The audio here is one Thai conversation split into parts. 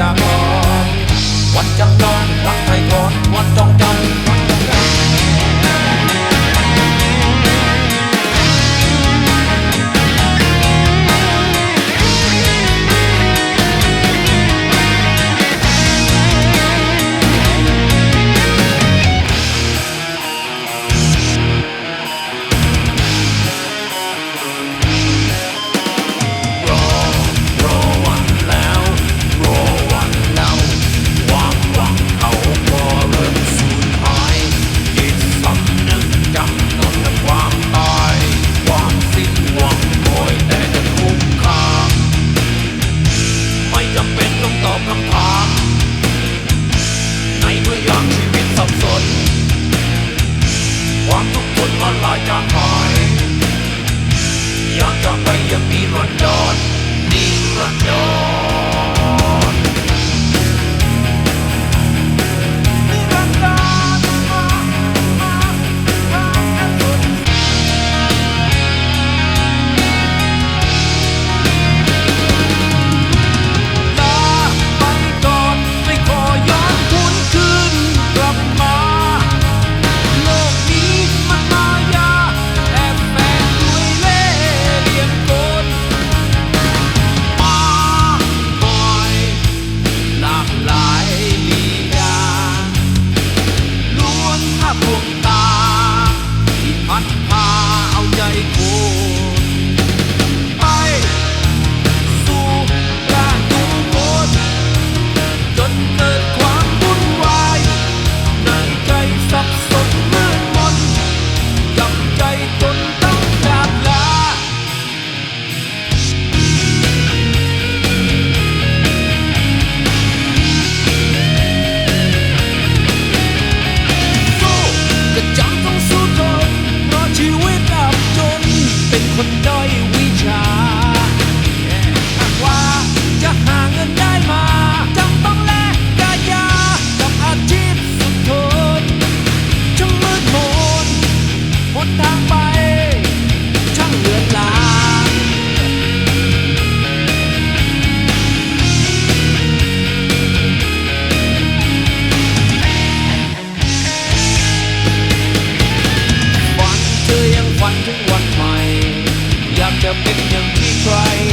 จากอนวันจังกอนรักไทยก่อนวันจองจ I'm yum, yum, keep trying.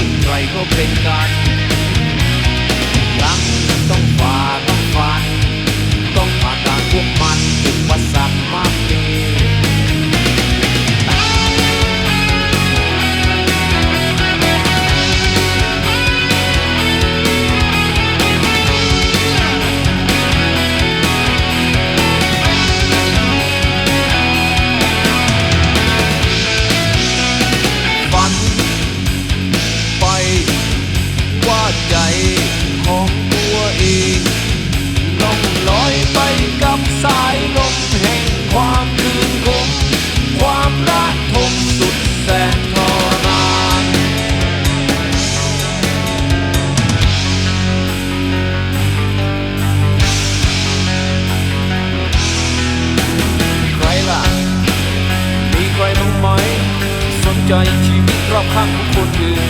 จชีวิตรอบข้างของคนอื่น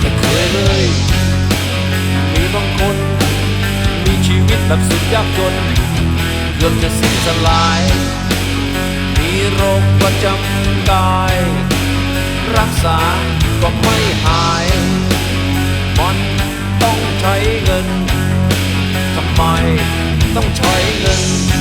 ไม่เคยเลย มีบางคน มีชีวิตแบบสุดยากจนเกือบจะสิ้นสลาย มีโรคประจำกาย รักษาก็ไม่หาย มันต้องใช้เงิน ทำไมต้องใช้เงิน